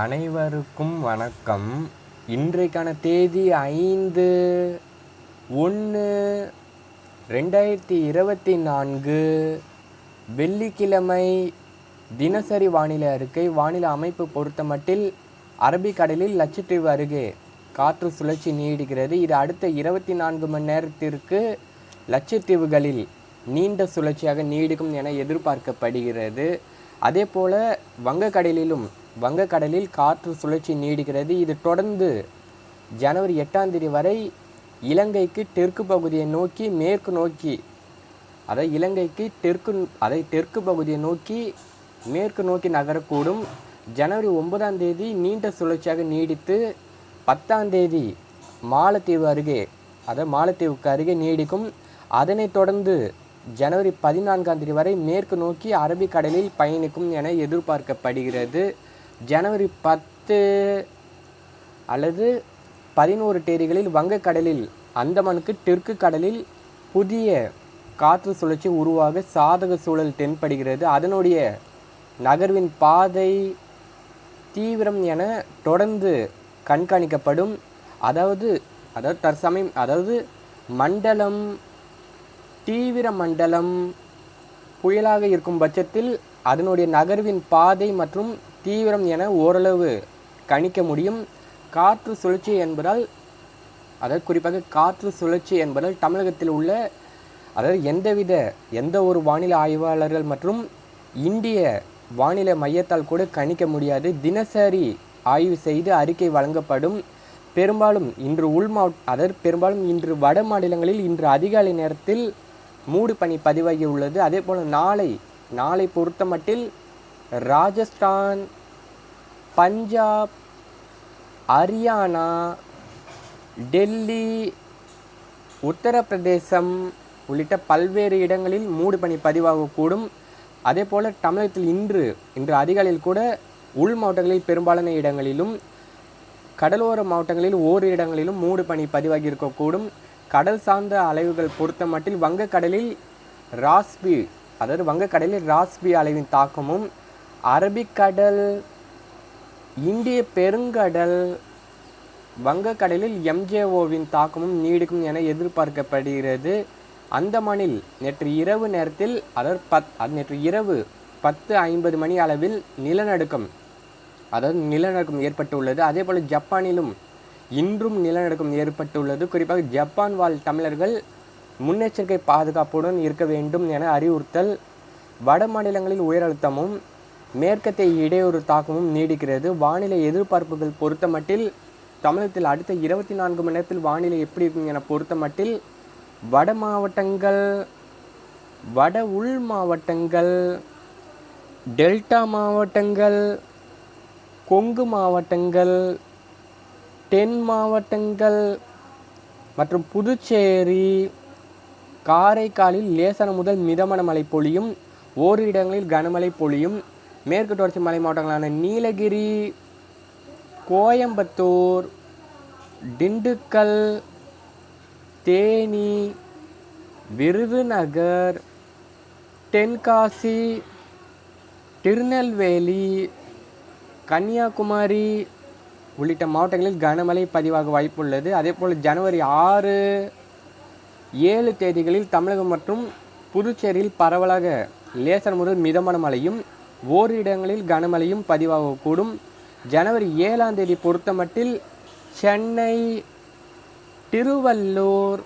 அனைவருக்கும் வணக்கம். இன்றைக்கான தேதி ஐந்து ஒன்று ரெண்டாயிரத்தி இருபத்தி நான்கு. வெள்ளிக்கிழமை தினசரி வானிலை அறிக்கை வானிலை அமைப்பு பொறுத்தமட்டில் அரபிக்கடலில் லட்சத்தீவு அருகே காற்று சுழற்சி நீடிக்கிறது. இது அடுத்த இருபத்தி நான்கு மணி நேரத்திற்கு லட்சத்தீவுகளில் நீண்ட சுழற்சியாக நீடிக்கும் என எதிர்பார்க்கப்படுகிறது. அதே போல் வங்கக்கடலிலும் வங்கக்கடலில் காற்று சுழற்சி நீடிக்கிறது. இது தொடர்ந்து ஜனவரி எட்டாம் தேதி வரை இலங்கைக்கு தெற்கு பகுதியை நோக்கி மேற்கு நோக்கி அதை இலங்கைக்கு தெற்கு அதை தெற்கு பகுதியை நோக்கி மேற்கு நோக்கி நகரக்கூடும். ஜனவரி ஒன்பதாம் தேதி நீண்ட சுழற்சியாக நீடித்து பத்தாம் தேதி மாலத்தீவு அருகே அதை மாலத்தீவுக்கு அருகே நீடிக்கும். அதனைத் தொடர்ந்து ஜனவரி பதினான்காம் தேதி வரை மேற்கு நோக்கி அரபிக்கடலில் பயணிக்கும் என எதிர்பார்க்கப்படுகிறது. ஜனவரி பத்து அல்லது பதினோரு தேதிகளில் வங்கக்கடலில் அந்தமானுக்கு தெற்கு கடலில் புதிய காற்று சுழற்சி உருவாக சாதக சூழல் தென்படுகிறது. அதனுடைய நகர்வின் பாதை தீவிரம் என தொடர்ந்து கண்காணிக்கப்படும். அதாவது அதாவது தற்சமயம் அதாவது மண்டலம் தீவிர மண்டலம் புயலாக இருக்கும் பட்சத்தில் அதனுடைய நகர்வின் பாதை மற்றும் தீவிரம் என ஓரளவு கணிக்க முடியும். காற்று சுழற்சி என்பதால் அதாவது குறிப்பாக காற்று சுழற்சி என்பதால் தமிழகத்தில் உள்ள அதாவது எந்தவித எந்த ஒரு வானிலை ஆய்வாளர்கள் மற்றும் இந்திய வானிலை மையத்தால் கூட கணிக்க முடியாது. தினசரி ஆய்வு செய்து அறிக்கை வழங்கப்படும். பெரும்பாலும் இன்று உள் மாவட்ட அதாவது பெரும்பாலும் இன்று வட மாநிலங்களில் இன்று அதிகாலை நேரத்தில் மூடு பனி பதிவாகி உள்ளது. அதே போல் நாளை நாளை பொறுத்தமட்டில் ராஜஸ்தான் பஞ்சாப் ஹரியானா டெல்லி உத்தரப்பிரதேசம் உள்ளிட்ட பல்வேறு இடங்களில் மூடு பனி பதிவாகக்கூடும். அதே போல் தமிழகத்தில் இன்று இன்று அதிகாலையில் கூட உள் மாவட்டங்களில் பெரும்பாலான இடங்களிலும் கடலோர மாவட்டங்களில் ஓரு இடங்களிலும் மூடு பனி பதிவாகி இருக்கக்கூடும் கடல் சார்ந்த அலைவுகள் பொறுத்த மட்டில் வங்கக்கடலில் ராஸ்பி அதாவது வங்கக்கடலில் ராஸ்பி அலைவின் தாக்கமும் அரபிக்கடல் இந்திய பெருங்கடல் வங்கக்கடலில் எம்ஜேஓவின் தாக்கமும் நீடிக்கும் என எதிர்பார்க்கப்படுகிறது. அந்தமானில் நேற்று இரவு நேரத்தில் அதாவது பத் அது நேற்று இரவு பத்து ஐம்பது மணி அளவில் நிலநடுக்கம் அதாவது நிலநடுக்கம் ஏற்பட்டுள்ளது. அதே போல் ஜப்பானிலும் இன்றும் நிலநடுக்கம் ஏற்பட்டுள்ளது. குறிப்பாக ஜப்பான் வாழ் தமிழர்கள் முன்னெச்சரிக்கை பாதுகாப்புடன் இருக்க வேண்டும் என அறிவுறுத்தல் வட மாநிலங்களில் உயர் அழுத்தமும் மேற்கத்தை இடையூறு தாக்கமும் நீடிக்கிறது. வானிலை எதிர்பார்ப்புகள் பொறுத்த மட்டில் தமிழகத்தில் அடுத்த இருபத்தி நான்கு மணி நேரத்தில் வானிலை எப்படி இருக்கும் என பொறுத்த மட்டில் வட மாவட்டங்கள் வட உள் மாவட்டங்கள் டெல்டா மாவட்டங்கள் கொங்கு மாவட்டங்கள் தென் மாவட்டங்கள் மற்றும் புதுச்சேரி காரைக்காலில் லேசான முதல் மிதமான மழை பொழியும். ஓரிரு இடங்களில் கனமழை பொழியும். மேற்கு தொடர்ச்சி மலை மாவட்டங்களான நீலகிரி கோயம்புத்தூர் திண்டுக்கல் தேனி விருதுநகர் தென்காசி திருநெல்வேலி கன்னியாகுமரி உள்ளிட்ட மாவட்டங்களில் கனமழை பதிவாக வாய்ப்புள்ளது. அதே போல் ஜனவரி ஆறு ஏழு தேதிகளில் தமிழகம் மற்றும் புதுச்சேரியில் பரவலாக லேசர் முதல் மிதமான மழையும் ஓரிடங்களில் கனமழையும் பதிவாகக்கூடும். ஜனவரி ஏழாம் தேதி பொறுத்தமட்டில் சென்னை திருவள்ளூர்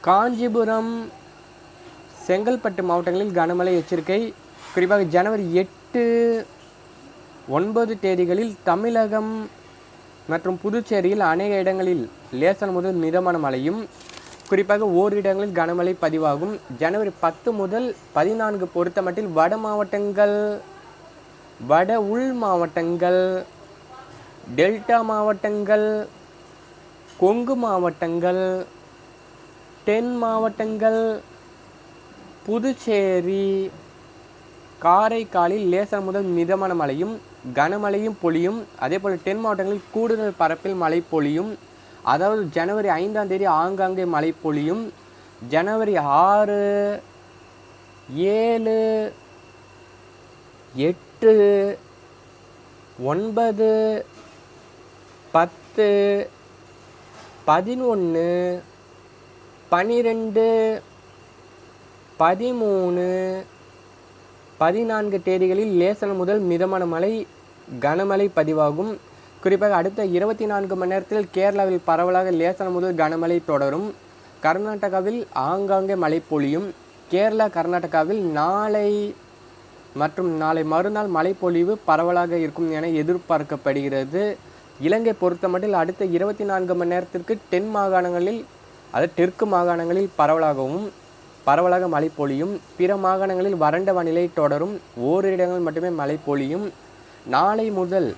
காஞ்சிபுரம் செங்கல்பட்டு மாவட்டங்களில் கனமழை எச்சரிக்கை. குறிப்பாக ஜனவரி எட்டு ஒன்பது தேதிகளில் தமிழகம் மற்றும் புதுச்சேரியில் அநேக இடங்களில் லேசன் முதல் மிதமான மழையும். குறிப்பாக ஓரிடங்களில் கனமழை பதிவாகும். ஜனவரி பத்து முதல் பதினான்கு பொறுத்தமட்டில் வட மாவட்டங்கள் வட உள் மாவட்டங்கள் டெல்டா மாவட்டங்கள் கொங்கு மாவட்டங்கள் தென் மாவட்டங்கள் புதுச்சேரி காரைக்காலில் லேசான முதல் மிதமான மழையும் கனமழையும் பொழியும். அதே போல் தென் மாவட்டங்களில் கூடுதல் பரப்பில் மழை பொழியும். அதாவது ஜனவரி ஐந்தாம் தேதி ஆங்காங்கே மழை பொழியும் ஜனவரி ஆறு ஏழு எட்டு ஒன்பது பத்து பதினொன்று பனிரெண்டு பதிமூணு பதினான்கு தேதிகளில் லேசன முதல் மிதமான மழை கனமழை பதிவாகும். குறிப்பாக அடுத்த இருபத்தி நான்கு மணி நேரத்தில் கேரளாவில் பரவலாக லேசான முதல் கனமழை தொடரும். கர்நாடகாவில் ஆங்காங்கே மழை பொழியும். கேரளா கர்நாடகாவில் நாளை மற்றும் நாளை மறுநாள் மழைப்பொழிவு பரவலாக இருக்கும் என எதிர்பார்க்கப்படுகிறது. இலங்கை பொறுத்தமட்டில் அடுத்த இருபத்தி நான்கு மணி நேரத்திற்கு தென் மாகாணங்களில் அது தெற்கு மாகாணங்களில் பரவலாகவும் பரவலாக மழை பொழியும். பிற மாகாணங்களில் வறண்ட வானிலை தொடரும். ஓரிரு இடங்கள் மட்டுமே மழை பொழியும். நாளை முதல்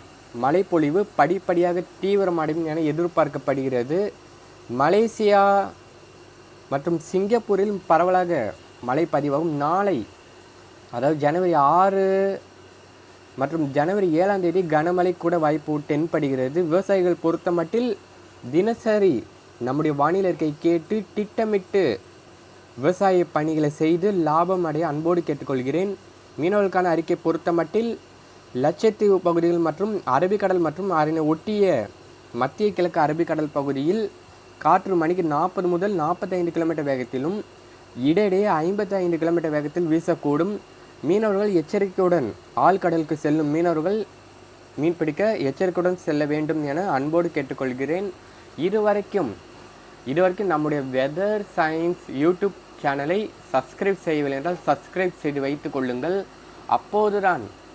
மழைப்பொழிவு படிப்படியாக தீவிரமடையும் என எதிர்பார்க்கப்படுகிறது. மலேசியா மற்றும் சிங்கப்பூரில் பரவலாக மழை பதிவாகும். நாளை அதாவது ஜனவரி ஆறு மற்றும் ஜனவரி ஏழாம் தேதி கனமழை கூட வாய்ப்பு தென்படுகிறது. விவசாயிகள் பொறுத்த மட்டில் தினசரி நம்முடைய வானிலை இருக்கை கேட்டு திட்டமிட்டு விவசாய பணிகளை செய்து லாபம் அடைய அன்போடு கேட்டுக்கொள்கிறேன். மீனவர்களுக்கான அறிக்கை பொறுத்த மட்டில் லட்சத்தீவு பகுதிகள் மற்றும் அரபிக்கடல் மற்றும் அதனை ஒட்டிய மத்திய கிழக்கு அரபிக்கடல் பகுதியில் காற்று மணிக்கு நாற்பது முதல் நாற்பத்தைந்து கிலோமீட்டர் வேகத்திலும் இடையிடையே ஐம்பத்தி ஐந்து கிலோமீட்டர் வேகத்தில் வீசக்கூடும். மீனவர்கள் எச்சரிக்கையுடன் ஆழ்கடலுக்கு செல்லும் மீனவர்கள் மீன்பிடிக்க எச்சரிக்கையுடன் செல்ல வேண்டும் என அன்போடு கேட்டுக்கொள்கிறேன். இதுவரைக்கும் இதுவரைக்கும் நம்முடைய வெதர் சயின்ஸ் யூடியூப் சேனலை சப்ஸ்கிரைப் செய்யவில்லை என்றால் சப்ஸ்கிரைப் செய்து வைத்துக் கொள்ளுங்கள். அப்போதுதான்